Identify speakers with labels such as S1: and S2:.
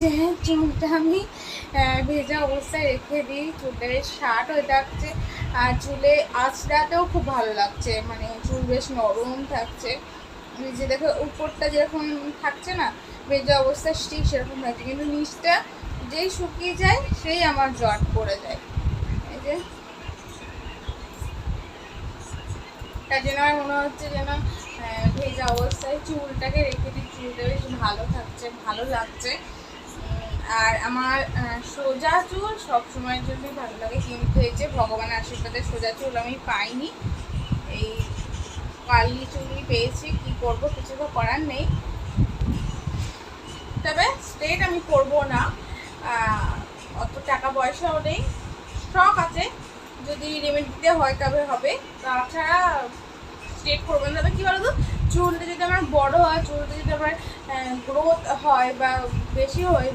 S1: যে চুলটা আমি ভেজা অবস্থায় রেখে দিই। চুলটা বেশ শার্ট হয়ে থাকছে। আর চুলে আঁচড়াতেও খুব ভালো লাগছে। মানে চুল বেশ নরম থাকছে। যে দেখো, উপরটা যেরকম থাকছে না, ভেজা অবস্থায় ঠিক সেরকম থাকছে। কিন্তু নিচটা যেই শুকিয়ে যায়, সেই আমার জট পড়ে যায়। এই যে। তার জন্য আমার মনে হচ্ছে যেন ভেজা অবস্থায় চুলটাকে রেখে দিই। চুলটা বেশ ভালো থাকছে, ভালো লাগছে। আর আমার সোজা চুল সব সময়ের জন্যই ভালো লাগে। কিন্তু এই যে ভগবানের আশীর্বাদে সোজা চুল আমি পাইনি। এই কালি চুলই পেয়েছি। কি করব? কিছু তো করার নেই। তবে স্ট্রেট আমি করব না। অত টাকা পয়সাও নেই। স্টক আছে। যদি রেমেডিতে হয় তবে হবে। তাছাড়া স্ট্রেট করব না। তবে কী বলতো? চুলটা যদি আমার বড় হয়, চুলটা যদি আমার গ্রোথ হয় বা বেশি হয়